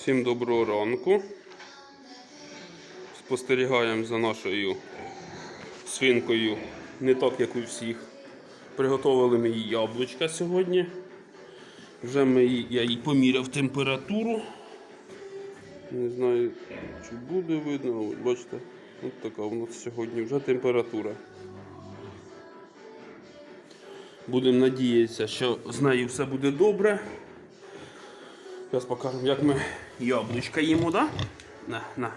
Всім доброго ранку. Спостерігаємо за нашою свинкою, не так, як у всіх. Приготували ми їй яблучка сьогодні. Вже ми їй, я їй поміряв температуру. Не знаю, чи буде видно, От бачите, от така у нас сьогодні вже температура. Будемо надіятися, що з нею все буде добре. Зараз покажемо, як ми яблучка їмо, да? На, на.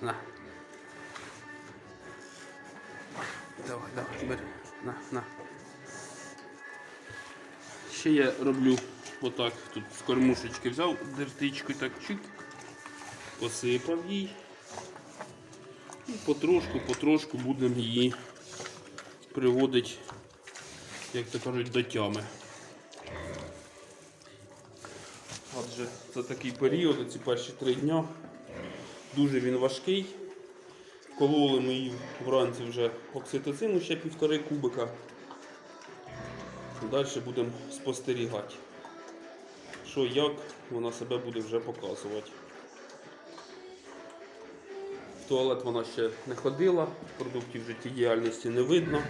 На. Давай, давай, бери. На, на. Ще я роблю отак, тут з кормушечки взяв дертичку так чик, посипав їй. І потрошку, потрошку будемо її приводити, як то кажуть, до тями. Адже це такий період, ці перші три дня. Дуже він важкий. Кололи ми її вранці вже окситоцину ще півтори кубика. Далі будемо спостерігати, що як вона себе буде вже показувати. В туалет вона ще не ходила, продуктів життєдіяльності не видно.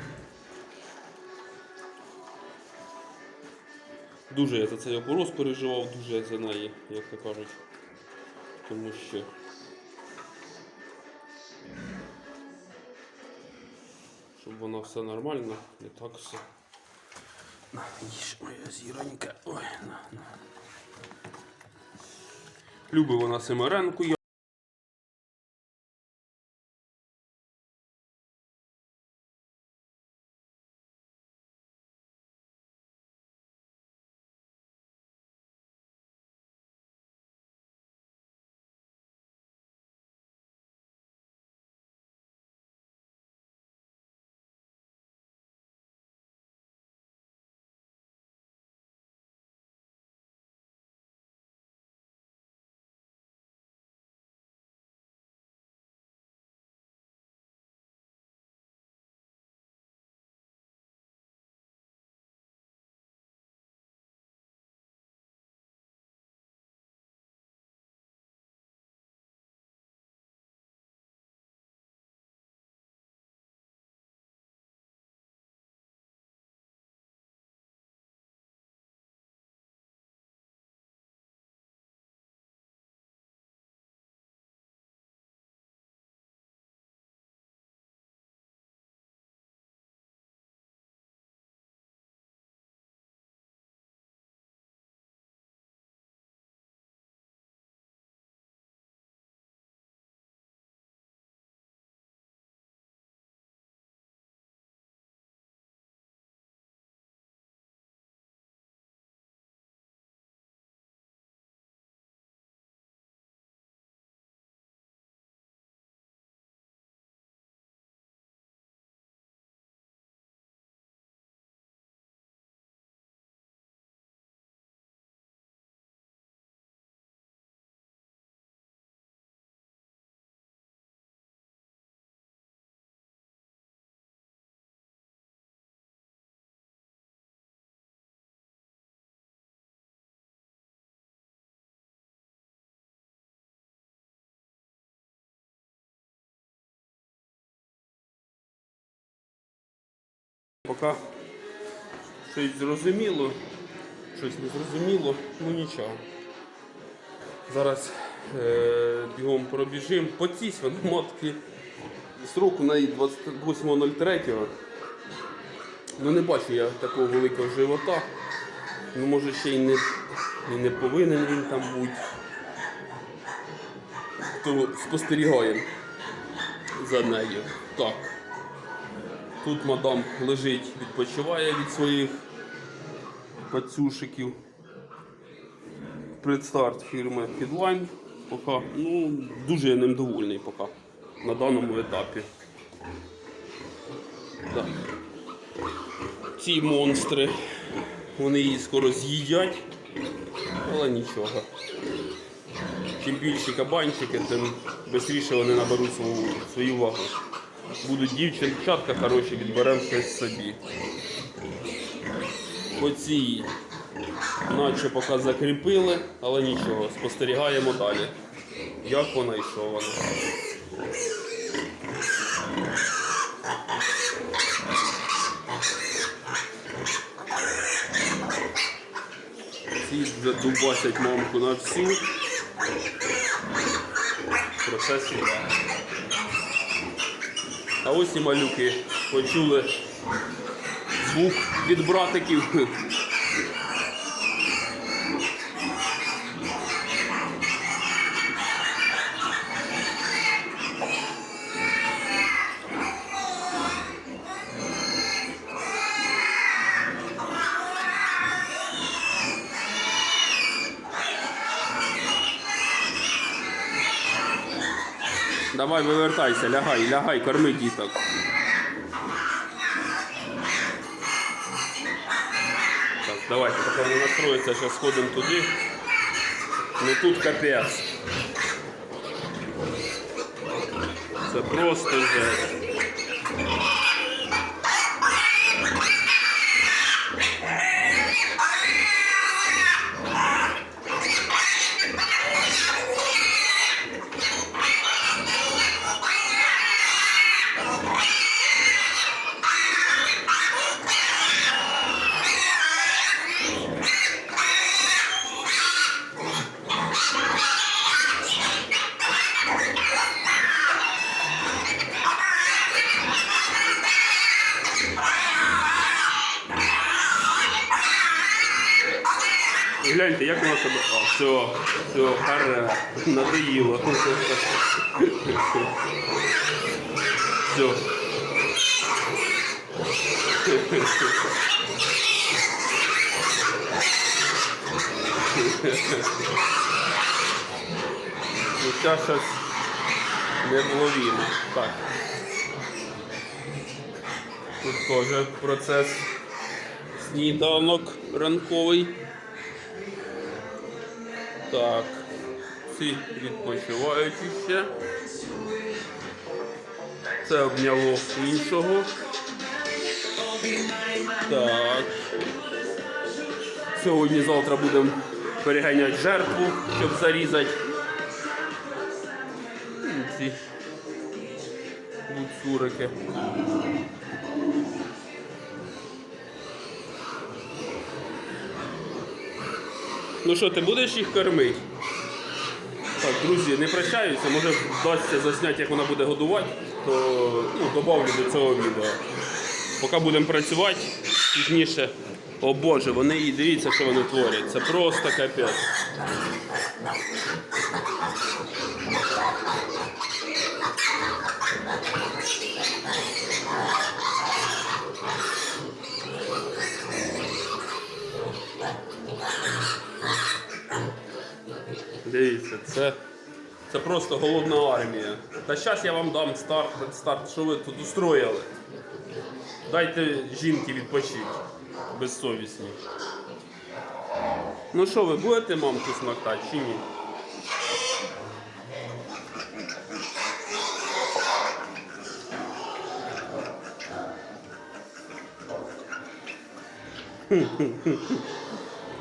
Дуже я за цей опорос переживав, дуже я за неї, як то кажуть. Тому що щоб воно все нормально, не так все. На, їж, моя зіронька. Ой, на, на. Любить вона семеренку. Поки щось зрозуміло, щось не зрозуміло, ну нічого. Зараз е, бігом пробіжимо по цій свиноматки. Срок у неї 28.03. Ну не бачу я такого великого живота. Ну може ще й не, і не повинен він там бути. То спостерігаємо за нею. Так. Тут мадам лежить, відпочиває від своїх пацюшиків. Предстарт фірми Fidline. Поки, ну, дуже я ним довольний поки на даному етапі. Так. Ці монстри, вони її скоро з'їдять, але нічого. Чим більші кабанчики, тим швидше вони наберуть свою вагу. Будуть дівчатка хороші, відберемо щось собі. Оці Наче поки закріпили, але нічого, спостерігаємо далі. Як вона і що вона. Ці вже дубасять мамку на всю. Процес іде. А ось і малюки почули звук від братиків. Давай вивертайся, лягай, лягай, корми діток. Так, давайте, поки не настроїться, зараз сходимо туди. Ну тут капець. Це просто жесть. Гляньте, як вона себе. О, все, все, харе, надоїло. Все. Ну, ця щось невловімо. Так. Тут теж процес сніданок ранковий. Так. Ці відпочивають ще. Це обняло іншого. Так. Сьогодні-завтра будемо переганяти жертву, щоб зарізати. Ці гуцурики. Ну що, ти будеш їх кормити? Так, друзі, не прощаюся, може вдасться засняти, як вона буде годувати, то ну, добавлю до цього відео. Поки будемо працювати, пізніше. О Боже, вони і дивіться, що вони творять. Це просто капець. Дивіться, це, це просто голодна армія. Та зараз я вам дам старт, старт, що ви тут устроїли. Дайте жінки відпочити. Безсовісні. Ну що, ви будете мамку смактати чи ні?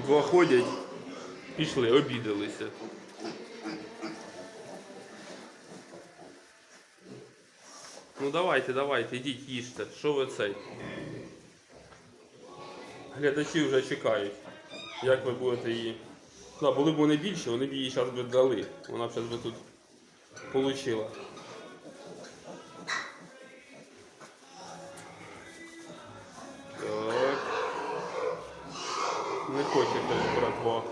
Два ходять, пішли, обідалися. Ну давайте, давайте, йдіть їжте. Що ви цей? Глядачі вже чекають, як ви будете її. Да, були б вони більше, вони б її зараз би дали. Вона б зараз би тут получила. Так. Не хоче хтось братва.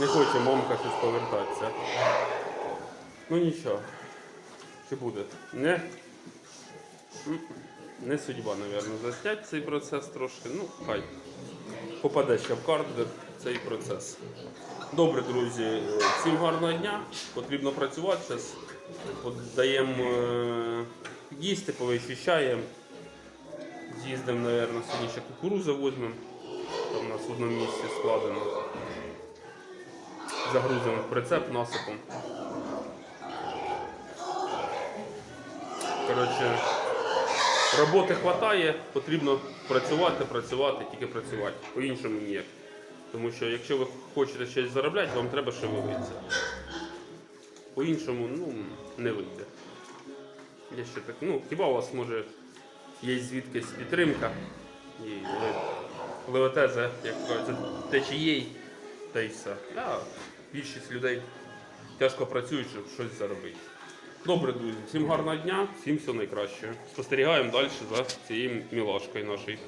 Не хоче мамка щось повертатися. Ну нічого. Чи буде? Не? Не судьба, мабуть, заснять цей процес трошки. Ну, хай. Попаде ще в картер цей процес. Добре, друзі, всім гарного дня. Потрібно працювати зараз. Даємо е, їсти, повичищаємо. З'їздимо, мабуть, сьогодні ще кукурузу візьмемо. Там у нас в одному місці складено. Загрузимо в прицеп насипом. Коротше, роботи вистачає, потрібно працювати, працювати, тільки працювати. По-іншому ніяк. Тому що якщо ви хочете щось заробляти, вам треба шевелитися. По-іншому, ну, не вийде. Я ще так, ну, хіба у вас може є звідкись підтримка і ви пливете за, як кажуть, течією, та й все. А більшість людей тяжко працюють, щоб щось заробити. Добре, друзі, всім гарного дня, всім всього найкращого. Спостерігаємо далі за цією мілашкою нашою.